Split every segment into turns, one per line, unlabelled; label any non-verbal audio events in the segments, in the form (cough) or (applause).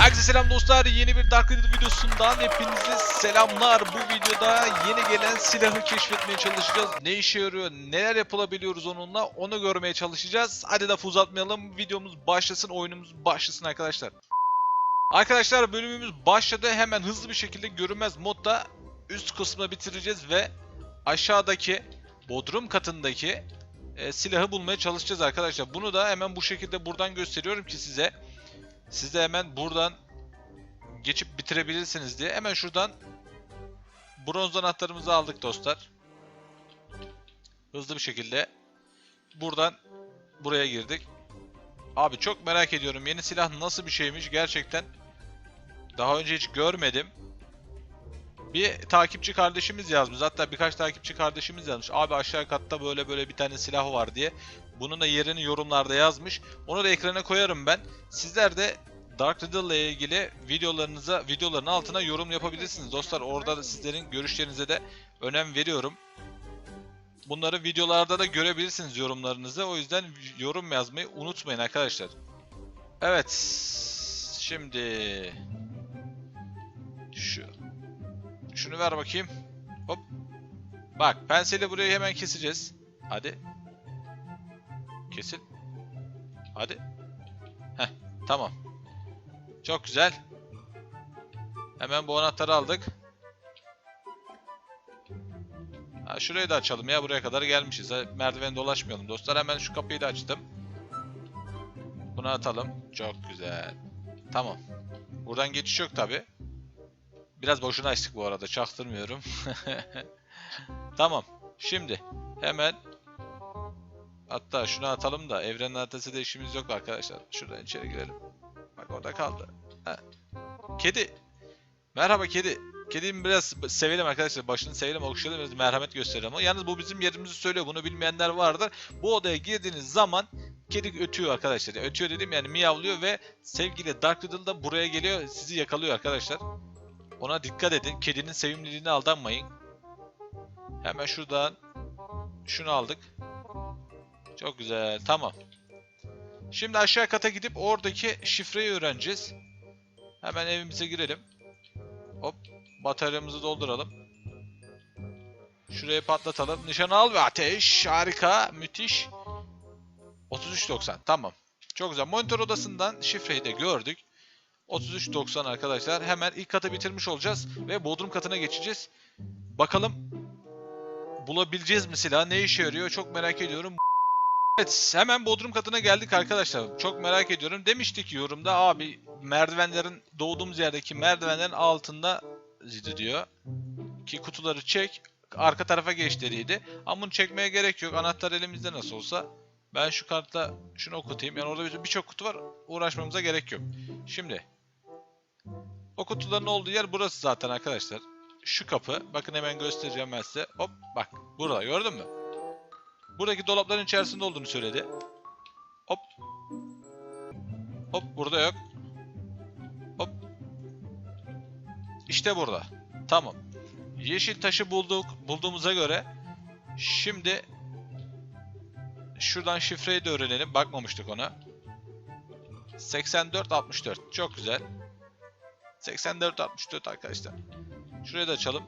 Herkese selam dostlar. Yeni bir Dark Riddle videosundan hepinize selamlar. Bu videoda yeni gelen silahı keşfetmeye çalışacağız. Ne işe yarıyor, neler yapılabiliyoruz onunla onu görmeye çalışacağız. Hadi lafı uzatmayalım. Videomuz başlasın, oyunumuz başlasın arkadaşlar. Arkadaşlar bölümümüz başladı. Hemen hızlı bir şekilde görünmez modda üst kısmını bitireceğiz ve aşağıdaki bodrum katındaki e, silahı bulmaya çalışacağız arkadaşlar. Bunu da hemen bu şekilde buradan gösteriyorum ki size. Siz de hemen buradan geçip bitirebilirsiniz diye. Hemen şuradan bronz anahtarımızı aldık dostlar. Hızlı bir şekilde buradan buraya girdik. Abi çok merak ediyorum yeni silah nasıl bir şeymiş gerçekten. Daha önce hiç görmedim. Bir takipçi kardeşimiz yazmış. Hatta birkaç takipçi kardeşimiz yazmış. Abi aşağı katta böyle böyle bir tane silah var diye. Bunun da yerini yorumlarda yazmış. Onu da ekrana koyarım ben. Sizler de Dark Riddle ile ilgili videolarınıza videoların altına yorum yapabilirsiniz. Dostlar orada da sizlerin görüşlerinize de önem veriyorum. Bunları videolarda da görebilirsiniz yorumlarınızı. O yüzden yorum yazmayı unutmayın arkadaşlar. Evet. Şimdi şu şunu ver bakayım. Hop. Bak penseli burayı hemen keseceğiz. Hadi. Kesin. Hadi. Heh, tamam. Çok güzel. Hemen bu anahtarı aldık. Ha, şurayı da açalım ya. Buraya kadar gelmişiz. Ha, Merdiven dolaşmayalım dostlar. Hemen şu kapıyı da açtım. Bunu atalım. Çok güzel. Tamam. Buradan geçiş yok tabi. Biraz boşuna açtık bu arada. Çaktırmıyorum. (laughs) tamam. Şimdi hemen Hatta şunu atalım da evrenin haritası da işimiz yok arkadaşlar. Şuradan içeri girelim. Bak orada kaldı. Ha. Kedi. Merhaba kedi. Kedimi biraz sevelim arkadaşlar. Başını sevelim, okşayalım, biraz merhamet gösterelim. Yalnız bu bizim yerimizi söylüyor. Bunu bilmeyenler vardır. Bu odaya girdiğiniz zaman kedi ötüyor arkadaşlar. Yani ötüyor dedim yani miyavlıyor ve sevgili Dark Riddle da buraya geliyor. Sizi yakalıyor arkadaşlar. Ona dikkat edin. Kedinin sevimliliğine aldanmayın. Hemen şuradan şunu aldık. Çok güzel. Tamam. Şimdi aşağı kata gidip oradaki şifreyi öğreneceğiz. Hemen evimize girelim. Hop. Bataryamızı dolduralım. Şuraya patlatalım. Nişan al ve ateş. Harika. Müthiş. 33.90. Tamam. Çok güzel. Monitör odasından şifreyi de gördük. 33.90 arkadaşlar. Hemen ilk katı bitirmiş olacağız. Ve bodrum katına geçeceğiz. Bakalım bulabileceğiz mi silahı? Ne işe yarıyor? Çok merak ediyorum. Evet hemen bodrum katına geldik arkadaşlar. Çok merak ediyorum. Demiştik yorumda abi merdivenlerin doğduğumuz yerdeki merdivenlerin altında zidi diyor. Ki kutuları çek arka tarafa geç dediydi. Ama bunu çekmeye gerek yok. Anahtar elimizde nasıl olsa. Ben şu kartta şunu okutayım. Yani orada birçok kutu var. Uğraşmamıza gerek yok. Şimdi o kutuların olduğu yer burası zaten arkadaşlar. Şu kapı. Bakın hemen göstereceğim ben size. Hop bak. Burada gördün mü? Buradaki dolapların içerisinde olduğunu söyledi. Hop. Hop burada yok. Hop. İşte burada. Tamam. Yeşil taşı bulduk. Bulduğumuza göre şimdi şuradan şifreyi de öğrenelim. Bakmamıştık ona. 8464. Çok güzel. 8464 arkadaşlar. Şurayı da açalım.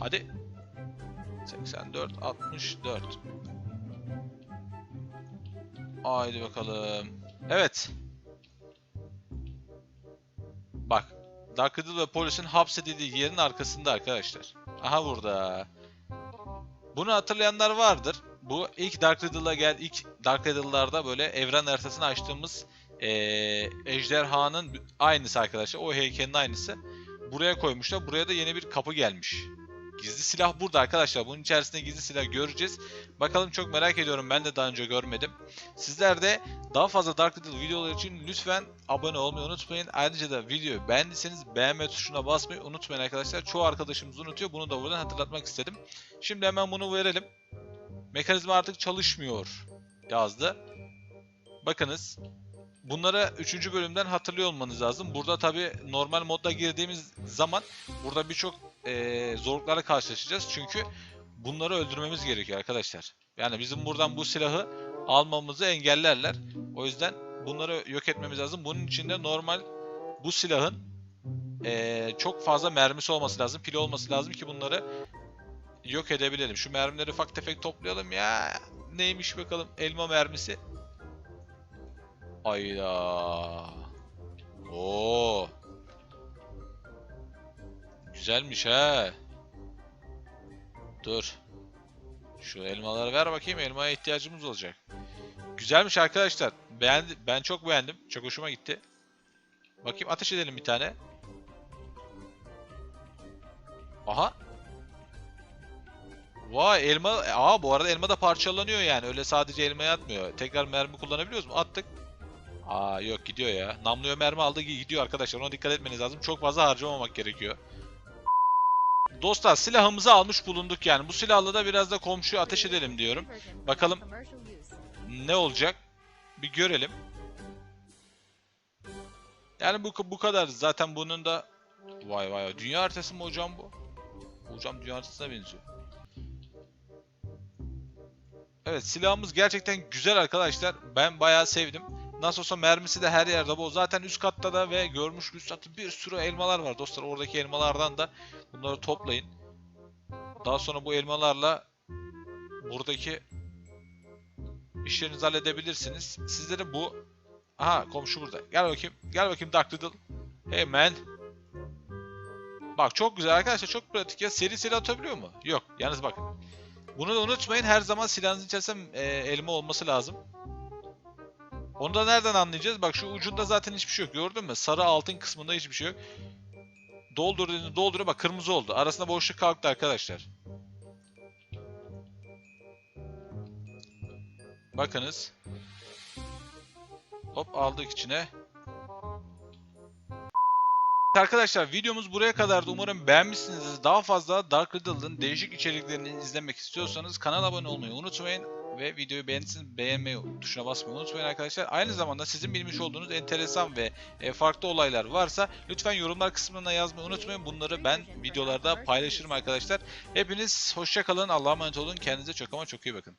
Hadi. 84 64. Haydi bakalım. Evet. Bak. Dark Riddle ve polisin hapsedildiği yerin arkasında arkadaşlar. Aha burada. Bunu hatırlayanlar vardır. Bu ilk Dark Riddle'a gel ilk Dark Riddle'larda böyle evren haritasını açtığımız eee ejderhanın aynısı arkadaşlar. O heykelin aynısı. Buraya koymuşlar. Buraya da yeni bir kapı gelmiş. Gizli silah burada arkadaşlar. Bunun içerisinde gizli silah göreceğiz. Bakalım çok merak ediyorum. Ben de daha önce görmedim. Sizler de daha fazla Dark Riddle videoları için lütfen abone olmayı unutmayın. Ayrıca da videoyu beğendiyseniz beğenme tuşuna basmayı unutmayın arkadaşlar. Çoğu arkadaşımız unutuyor. Bunu da buradan hatırlatmak istedim. Şimdi hemen bunu verelim. Mekanizma artık çalışmıyor yazdı. Bakınız. Bunları 3. bölümden hatırlıyor olmanız lazım. Burada tabi normal modda girdiğimiz zaman burada birçok eee zorluklarla karşılaşacağız. Çünkü bunları öldürmemiz gerekiyor arkadaşlar. Yani bizim buradan bu silahı almamızı engellerler. O yüzden bunları yok etmemiz lazım. Bunun için de normal bu silahın eee, çok fazla mermisi olması lazım. Pili olması lazım ki bunları yok edebilelim. Şu mermileri ufak tefek toplayalım ya. Neymiş bakalım elma mermisi. Ayda. Oo. Güzelmiş ha. Dur. Şu elmaları ver bakayım. Elmaya ihtiyacımız olacak. Güzelmiş arkadaşlar. Beğendi, ben çok beğendim. Çok hoşuma gitti. Bakayım ateş edelim bir tane. Aha. Vay elma. Aa bu arada elma da parçalanıyor yani. Öyle sadece elmaya atmıyor. Tekrar mermi kullanabiliyoruz mu? Attık. Aa yok gidiyor ya. Namluya mermi aldı gidiyor arkadaşlar. Ona dikkat etmeniz lazım. Çok fazla harcamamak gerekiyor. Dostlar silahımızı almış bulunduk yani. Bu silahla da biraz da komşuya ateş edelim diyorum. Bakalım ne olacak? Bir görelim. Yani bu bu kadar. Zaten bunun da vay vay vay. Dünya haritası mı hocam bu? Hocam dünya haritasına benziyor. Evet silahımız gerçekten güzel arkadaşlar. Ben bayağı sevdim. Nasıl olsa mermisi de her yerde bu. Zaten üst katta da ve görmüş üst katta bir sürü elmalar var dostlar. Oradaki elmalardan da bunları toplayın. Daha sonra bu elmalarla buradaki işlerinizi halledebilirsiniz. Sizlere bu... Aha komşu burada. Gel bakayım. Gel bakayım. Hey man. Bak çok güzel arkadaşlar. Çok pratik ya. Seri seri atabiliyor mu? Yok. Yalnız bakın. Bunu da unutmayın. Her zaman silahınızın içerisinde e, elma olması lazım. Onu da nereden anlayacağız? Bak şu ucunda zaten hiçbir şey yok. Gördün mü? Sarı altın kısmında hiçbir şey yok. Doldur dolduruyor. Bak kırmızı oldu. Arasında boşluk kalktı arkadaşlar. Bakınız. Hop aldık içine. Arkadaşlar videomuz buraya kadardı. Umarım beğenmişsinizdir. Daha fazla Dark Riddle'ın değişik içeriklerini izlemek istiyorsanız kanala abone olmayı unutmayın. Ve videoyu beğendiyseniz beğenmeyi tuşuna basmayı unutmayın arkadaşlar. Aynı zamanda sizin bilmiş olduğunuz enteresan ve e, farklı olaylar varsa lütfen yorumlar kısmına yazmayı unutmayın. Bunları ben videolarda paylaşırım arkadaşlar. Hepiniz hoşça kalın. Allah'a emanet olun. Kendinize çok ama çok iyi bakın.